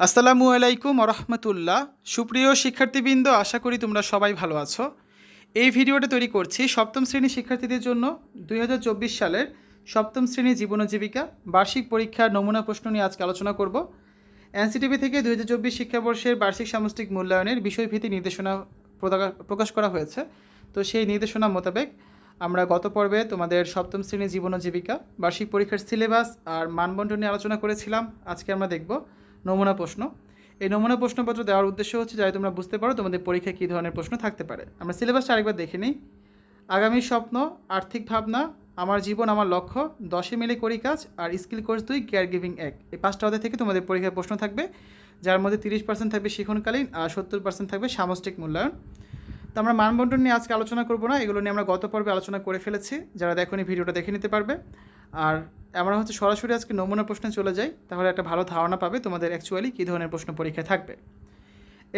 আসসালামু আলাইকুম রহমতুল্লাহ সুপ্রিয় শিক্ষার্থীবৃন্দ, আশা করি তোমরা সবাই ভালো আছো। এই ভিডিওটা তৈরি করছি সপ্তম শ্রেণির শিক্ষার্থীদের জন্য দুই হাজার চব্বিশ সালের সপ্তম শ্রেণির জীবন জীবিকা বার্ষিক পরীক্ষার নমুনা প্রশ্ন নিয়ে আজকে আলোচনা করব। এনসিটিভি থেকে দুই হাজার চব্বিশ শিক্ষাবর্ষের বার্ষিক সামষ্টিক মূল্যায়নের বিষয়ভিত্তিক নির্দেশনা প্রকাশ করা হয়েছে। তো সেই নির্দেশনা মোতাবেক আমরা গত পর্বে তোমাদের সপ্তম শ্রেণির জীবন জীবিকা বার্ষিক পরীক্ষার সিলেবাস আর মানবন্টন নিয়ে আলোচনা করেছিলাম। আজকে আমরা দেখব নমুনা প্রশ্ন। এই নমুনা প্রশ্নপত্র দেওয়ার উদ্দেশ্য হচ্ছে যাতে তোমরা বুঝতে পারো তোমাদের পরীক্ষায় কী ধরনের প্রশ্ন থাকতে পারে। আমরা সিলেবাসটা আরেকবার দেখে নিই। আগামী স্বপ্ন, আর্থিক ভাবনা, আমার জীবন, আমার লক্ষ্য, দশে মিলে করি কাজ আর স্কিল কোর্স দুই, কেয়ার গিভিং এক। এই পাঁচটা অধ্যায় থেকে তোমাদের পরীক্ষায় প্রশ্ন থাকবে, যার মধ্যে তিরিশ পার্সেন্ট থাকবে শিখনকালীন আর সত্তর পার্সেন্ট থাকবে সামষ্টিক মূল্যায়ন। তো আমরা মানবন্টন নিয়ে আজকে আলোচনা করব না, এগুলো নিয়ে আমরা গত পর্বে আলোচনা করে ফেলেছি। যারা দেখোনি, ভিডিওটা দেখে নিতে পারবে। আর আমরা হচ্ছে সরাসরি আজকে নমুনা প্রশ্নে চলে যাই, তাহলে একটা ভালো ধারণা পাবে তোমাদের অ্যাকচুয়ালি কী ধরনের প্রশ্ন পরীক্ষায় থাকবে।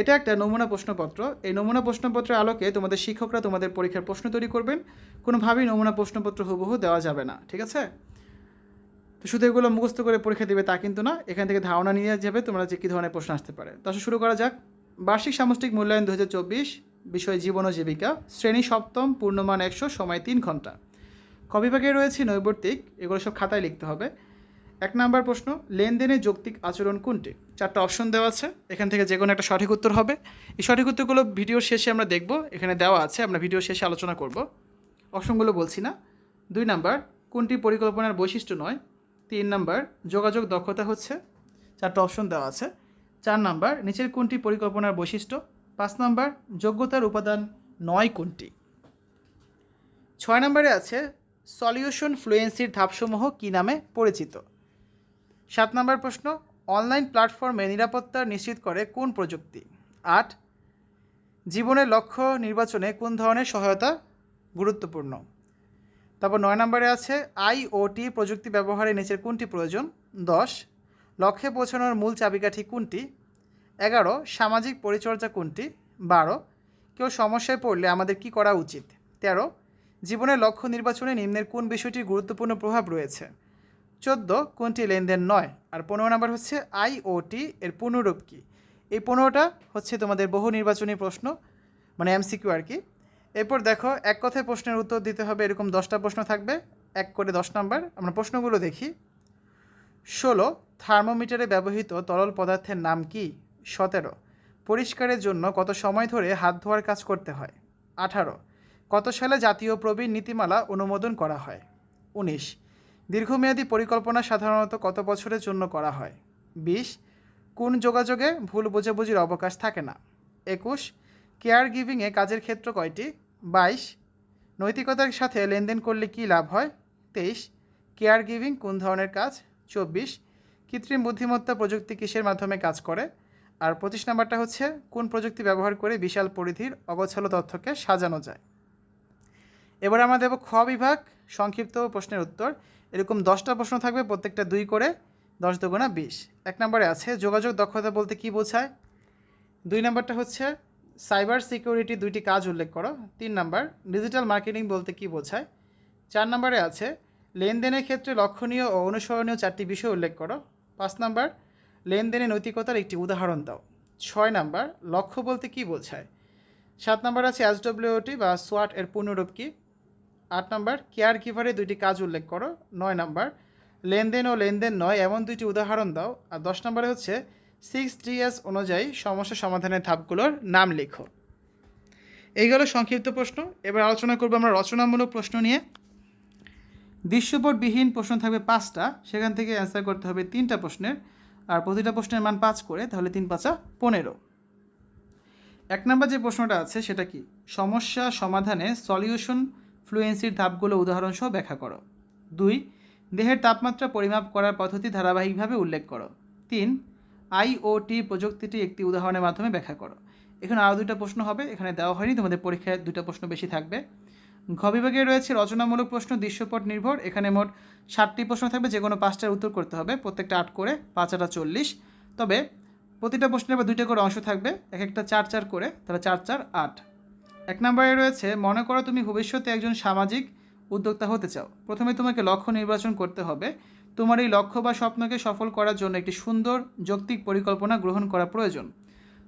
এটা একটা নমুনা প্রশ্নপত্র, এই নমুনা প্রশ্নপত্রের আলোকে তোমাদের শিক্ষকরা তোমাদের পরীক্ষার প্রশ্ন তৈরি করবেন, কোনোভাবেই নমুনা প্রশ্নপত্র হুবহু দেওয়া যাবে না, ঠিক আছে? তো শুধু এগুলো মুখস্থ করে পরীক্ষা দেবে তা কিন্তু না, এখান থেকে ধারণা নিয়ে যাবে তোমরা যে কী ধরনের প্রশ্ন আসতে পারে। তো শুরু করা যাক। বার্ষিক সামষ্টিক মূল্যায়ন দুহাজার চব্বিশ, বিষয় জীবন ও জীবিকা, শ্রেণি সপ্তম, পূর্ণমান একশো, সময় তিন ঘণ্টা। কবিভাগে রয়েছে নৈবর্তিক, এগুলো সব খাতায় লিখতে হবে। এক নাম্বার প্রশ্ন লেনদেনের যৌক্তিক আচরণ কোনটি? চারটা অপশন দেওয়া আছে, এখান থেকে যে কোনো একটা সঠিক উত্তর হবে। এই সঠিক উত্তরগুলো ভিডিওর শেষে আমরা দেখব, এখানে দেওয়া আছে, আমরা ভিডিও শেষে আলোচনা করব। অপশনগুলো বলছি না। দুই নাম্বার, কোনটি পরিকল্পনার বৈশিষ্ট্য নয়? তিন নাম্বার, যোগাযোগ দক্ষতা হচ্ছে, চারটা অপশন দেওয়া আছে। চার নাম্বার, নিচের কোনটি পরিকল্পনার বৈশিষ্ট্য? পাঁচ নাম্বার, যোগ্যতার উপাদান নয় কোনটি? ছয় নম্বরে আছে সলিউশন ফ্লুয়েন্সির ধাপসমূহ কী নামে পরিচিত? সাত নম্বর প্রশ্ন, অনলাইন প্ল্যাটফর্মে নিরাপত্তা নিশ্চিত করে কোন প্রযুক্তি? আট, জীবনের লক্ষ্য নির্বাচনে কোন ধরনের সহায়তা গুরুত্বপূর্ণ? তারপর নয় নম্বরে আছে আইওটি প্রযুক্তি ব্যবহারে নিচের কোনটি প্রয়োজন? দশ, লক্ষ্যে পৌঁছানোর মূল চাবিকাঠি কোনটি? এগারো, সামাজিক পরিচর্যা কোনটি? বারো, কেউ সমস্যায় পড়লে আমাদের কি করা উচিত? তেরো জীবনের লক্ষ্য নির্বাচনে নিম্নের কোন বিষয়টির গুরুত্বপূর্ণ প্রভাব রয়েছে? চোদ্দ, কোনটি লেনদেন নয়? আর পনেরো নম্বর হচ্ছে আইওটি এর পুনরূপ কী? এই পনেরোটা হচ্ছে তোমাদের বহু নির্বাচনী প্রশ্ন মানে এমসিকিউ আর কি। এরপর দেখো, এক কথায় প্রশ্নের উত্তর দিতে হবে, এরকম দশটা প্রশ্ন থাকবে, এক করে দশ নম্বর। আমরা প্রশ্নগুলো দেখি। ষোলো, থার্মোমিটারে ব্যবহৃত তরল পদার্থের নাম কি? সতেরো, পরিষ্কারের জন্য কত সময় ধরে হাত ধোয়ার কাজ করতে হয়? আঠারো কত সালে জাতীয় প্রবীণ নীতিমালা অনুমোদন করা হয়? উনিশ। দীর্ঘমেয়াদী পরিকল্পনা সাধারণত কত বছরের জন্য করা হয়? বিশ। কোন যোগাযোগে ভুল বোঝাবুঝির অবকাশ থাকে না? একুশ। কেয়ার গিভিংয়ে কাজের ক্ষেত্র কয়টি? বাইশ। নৈতিকতার সাথে লেনদেন করলে কী লাভ হয়? তেইশ। কেয়ার গিভিং কোন ধরনের কাজ? চব্বিশ। কৃত্রিম বুদ্ধিমত্তা প্রযুক্তি কিসের মাধ্যমে কাজ করে? আর পঁচিশ নাম্বারটা হচ্ছে, কোন প্রযুক্তি ব্যবহার করে বিশাল পরিধির অগোছালো তথ্যকে সাজানো যায়? এবার আমরা দেবো খ বিভাগ, সংক্ষিপ্ত প্রশ্নের উত্তর। এরকম দশটা প্রশ্ন থাকবে, প্রত্যেকটা দুই করে দশ দুগুণা বিশ। এক নম্বরে আছে, যোগাযোগ দক্ষতা বলতে কি বোঝায়? দুই নম্বরটা হচ্ছে, সাইবার সিকিউরিটি দুইটি কাজ উল্লেখ করো। তিন নাম্বার, ডিজিটাল মার্কেটিং বলতে কি বোঝায়? চার নম্বরে আছে, লেনদেনের ক্ষেত্রে লক্ষণীয় ও অনুসরণীয় চারটি বিষয় উল্লেখ করো। পাঁচ নাম্বার লেনদেনে নৈতিকতার একটি উদাহরণ দাও। ছয় নাম্বার, লক্ষ্য বলতে কি বোঝায়? সাত নাম্বার আছে এসডব্লিউটি বা সোয়াট এর পূর্ণরূপ কি? আট নাম্বার, কেয়ার গিভারে দুইটি কাজ উল্লেখ করো। নয় নাম্বার, লেনদেন ও লেনদেন নয়, এমন দুইটি উদাহরণ দাও। আর দশ নম্বরে হচ্ছে সিক্স ডিএস অনুযায়ী সমস্যা সমাধানের ধাপগুলোর নাম লেখো। এই গেল সংক্ষিপ্ত প্রশ্ন। এবার আলোচনা করব আমরা রচনামূলক প্রশ্ন নিয়ে। দৃশ্যপটবিহীন প্রশ্ন থাকবে পাঁচটা। সেখান থেকে অ্যান্সার করতে হবে তিনটা প্রশ্নের। আর প্রতিটা প্রশ্নের মান পাঁচ করে, তাহলে তিন পাঁচা পনেরো। এক নম্বর যে প্রশ্নটা আছে, সেটা কি? সমস্যা সমাধানে সলিউশন ফ্লুয়েন্সির ধাপগুলো উদাহরণসহ ব্যাখ্যা করো। দুই, দেহের তাপমাত্রা পরিমাপ করার পদ্ধতি ধারাবাহিকভাবে উল্লেখ করো। তিন আইওটি প্রযুক্তিটি একটি উদাহরণের মাধ্যমে ব্যাখ্যা করো। এখানে আরও দুইটা প্রশ্ন হবে, এখানে দেওয়া হয়নি, তোমাদের পরীক্ষায় দুটো প্রশ্ন বেশি থাকবে। ঘ বিভাগে রয়েছে রচনামূলক প্রশ্ন, দৃশ্যপট নির্ভর, এখানে মোট ষাটটি প্রশ্ন থাকবে যে কোনো পাঁচটার উত্তর করতে হবে, প্রত্যেকটা আট করে পাঁচ আটা চল্লিশ। তবে প্রতিটা প্রশ্নের বা দুইটা করে অংশ থাকবে, এক একটা চার চার করে, তাহলে চার চার আট। এক নম্বরে রয়েছে, মনে করো তুমি ভবিষ্যতে একজন সামাজিক উদ্যোক্তা হতে চাও। প্রথমে তোমাকে লক্ষ্য নির্বাচন করতে হবে। তোমার এই লক্ষ্য বা স্বপ্নকে সফল করার জন্য একটি সুন্দর যৌক্তিক পরিকল্পনা গ্রহণ করা প্রয়োজন।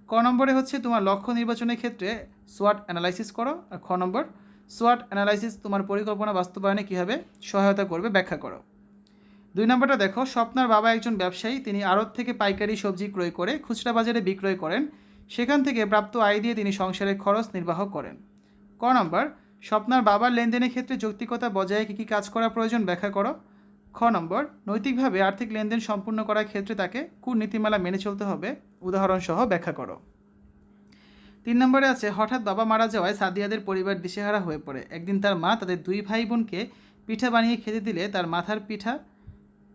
ক নম্বরে হচ্ছে তোমার লক্ষ্য নির্বাচনের ক্ষেত্রে সোয়াট অ্যানালাইসিস করো। আর খ নম্বর সোয়াট অ্যানালাইসিস তোমার পরিকল্পনা বাস্তবায়নে কীভাবে সহায়তা করবে ব্যাখ্যা করো। দুই নম্বরটা দেখো, স্বপ্নার বাবা একজন ব্যবসায়ী, তিনি আড়ত থেকে পাইকারি সবজি ক্রয় করে খুচরা বাজারে বিক্রয় করেন। সেখান থেকে প্রাপ্ত আয় দিয়ে তিনি সংসারের খরচ নির্বাহ করেন। ক নম্বর, স্বপ্নার বাবার লেনদেনের ক্ষেত্রে যৌক্তিকতা বজায় কী কী কাজ করা প্রয়োজন ব্যাখ্যা করো। খ নম্বর, নৈতিকভাবে আর্থিক লেনদেন সম্পূর্ণ করার ক্ষেত্রে তাকে নীতিমালা মেনে চলতে হবে, উদাহরণসহ ব্যাখ্যা করো। তিন নম্বরে আছে, হঠাৎ বাবা মারা যাওয়ায় সাদিয়াদের পরিবার দিশেহারা হয়ে পড়ে। একদিন তার মা তাদের দুই ভাই বোনকে পিঠা বানিয়ে খেতে দিলে তার মাথার পিঠা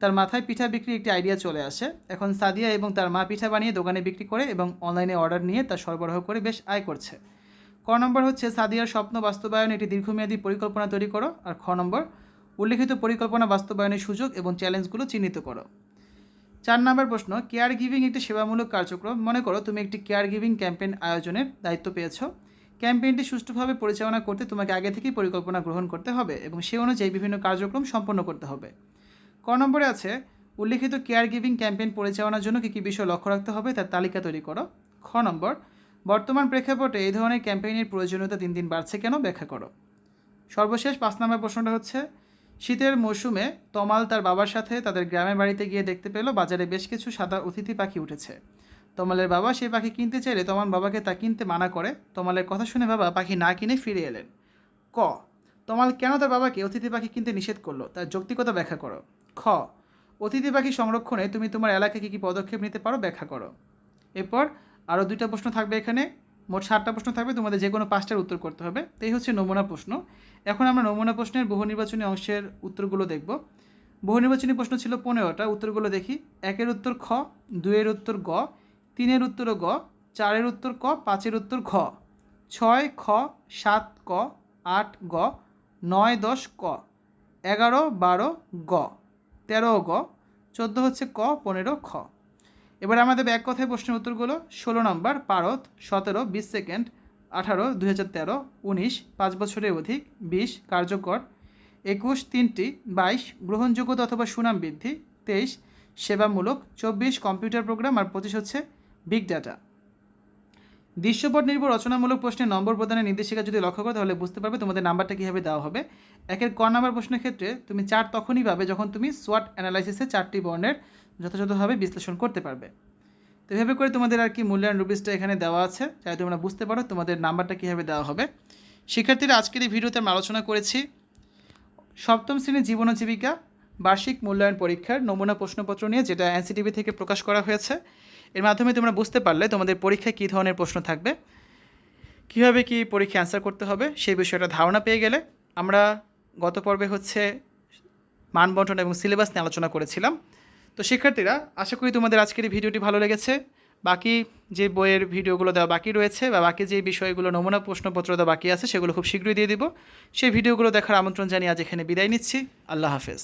তার মাথায় পিঠা বিক্রির একটি আইডিয়া চলে আসে। এখন সাদিয়া এবং তার মা পিঠা বানিয়ে দোকানে বিক্রি করে এবং অনলাইনে অর্ডার নিয়ে তা সরবরাহ করে বেশ আয় করছে। ক নম্বর হচ্ছে, সাদিয়ার স্বপ্ন বাস্তবায়নে একটি দীর্ঘমেয়াদী পরিকল্পনা তৈরি করো। আর খ নম্বর, উল্লিখিত পরিকল্পনা বাস্তবায়নের সুযোগ এবং চ্যালেঞ্জগুলো চিহ্নিত করো। চার নম্বর প্রশ্ন কেয়ার গিভিং একটি সেবামূলক কার্যক্রম। মনে করো তুমি একটি কেয়ার গিভিং ক্যাম্পেইন আয়োজনের দায়িত্ব পেয়েছ। ক্যাম্পেইনটি সুষ্ঠুভাবে পরিচালনা করতে তোমাকে আগে থেকেই পরিকল্পনা গ্রহণ করতে হবে এবং সে অনুযায়ী বিভিন্ন কার্যক্রম সম্পন্ন করতে হবে। ক নম্বরে আছে, উল্লিখিত কেয়ার গিভিং ক্যাম্পেইন পরিচালনার জন্য কী কী বিষয় লক্ষ্য রাখতে হবে তার তালিকা তৈরি করো। খ নম্বর, বর্তমান প্রেক্ষাপটে এই ধরনের ক্যাম্পেইনের প্রয়োজনীয়তা দিন দিন বাড়ছে কেন ব্যাখ্যা করো। সর্বশেষ পাঁচ নম্বর প্রশ্নটা হচ্ছে, শীতের মৌসুমে তমাল তার বাবার সাথে তাদের গ্রামের বাড়িতে গিয়ে দেখতে পেল বাজারে বেশ কিছু সাদা অতিথি পাখি উঠেছে। তমালের বাবা সেই পাখি কিনতে চাইলে তমাল বাবাকে তা কিনতে মানা করে। তমালের কথা শুনে বাবা পাখি না কিনে ফিরে এলেন। ক, তমাল কেন তার বাবাকে অতিথি পাখি কিনতে নিষেধ করল? তার যৌক্তিকতা ব্যাখ্যা করো। খ, অতিথি পাখি সংরক্ষণে তুমি তোমার এলাকায় কী কী পদক্ষেপ নিতে পারো ব্যাখ্যা করো। এরপর আরও দুইটা প্রশ্ন থাকবে এখানে, মোট সাতটা প্রশ্ন থাকবে, তোমাদের যে কোনো পাঁচটার উত্তর করতে হবে। তো এই হচ্ছে নমুনা প্রশ্ন। এখন আমরা নমুনা প্রশ্নের বহু নির্বাচনী অংশের উত্তরগুলো দেখব। বহু নির্বাচনী প্রশ্ন ছিল পনেরোটা, উত্তরগুলো দেখি। একের উত্তর খ, দুইয়ের উত্তর গ, তিনের উত্তর গ, চারের উত্তর ক, পাঁচের উত্তর খ ছয় খ, সাত ক, আট গ, নয় দশ ক, এগারো বারো গ। তেরো গ, চোদ্দ হচ্ছে ক, পনেরো খ। এবার আমাদের এক কথায় প্রশ্নের উত্তরগুলো, ষোলো নম্বর পারত সতেরো, বিশ সেকেন্ড, আঠারো, দুই হাজার তেরো, উনিশ, পাঁচ বছরের অধিক, বিশ, কার্যকর, একুশ, তিনটি, বাইশ, গ্রহণযোগ্যতা অথবা সুনাম বৃদ্ধি, তেইশ, সেবামূলক, চব্বিশ, কম্পিউটার প্রোগ্রাম, আর পঁচিশ হচ্ছে বিগ ডাটা। দৃশ্যপট নির্ভর রচনামূলক প্রশ্নের নম্বর প্রদানের নির্দেশিকা যদি লক্ষ্য করো, তাহলে বুঝতে পারবে তোমাদের নাম্বারটা কীভাবে দেওয়া হবে। একের ক নাম্বার প্রশ্নের ক্ষেত্রে তুমি চার তখনই পাবে যখন তুমি সোয়াট অ্যানালাইসিসে চারটি বর্ণের যথাযথভাবে বিশ্লেষণ করতে পারবে। তো এভাবে করে তোমাদের আর কি মূল্যায়ন রুবিসটা এখানে দেওয়া আছে চাই তোমরা বুঝতে পারো তোমাদের নাম্বারটা কীভাবে দেওয়া হবে। শিক্ষার্থীরা, আজকের এই ভিডিওতে আমরা আলোচনা করেছি সপ্তম শ্রেণির জীবন জীবিকা, বার্ষিক মূল্যায়ন পরীক্ষার নমুনা প্রশ্নপত্র নিয়ে, যেটা এনসিটিভি থেকে প্রকাশ করা হয়েছে। এর মাধ্যমে তোমরা বুঝতে পারলে তোমাদের পরীক্ষায় কী ধরনের প্রশ্ন থাকবে, কীভাবে কি পরীক্ষা অ্যান্সার করতে হবে, সেই বিষয়টা ধারণা পেয়ে গেলে আমরা গত পর্বে হচ্ছে মানবন্টন এবং সিলেবাস নিয়ে আলোচনা করেছিলাম। তো শিক্ষার্থীরা, আশা করি তোমাদের আজকের এই ভিডিওটি ভালো লেগেছে। বাকি যে বইয়ের ভিডিওগুলো দেওয়া বাকি রয়েছে বা বাকি যে বিষয়গুলো নমুনা প্রশ্নপত্র দেওয়া বাকি আছে, সেগুলো খুব শীঘ্রই দিয়ে দিব। সেই ভিডিওগুলো দেখার আমন্ত্রণ জানিয়ে আজ এখানে বিদায় নিচ্ছি। আল্লাহ হাফেজ।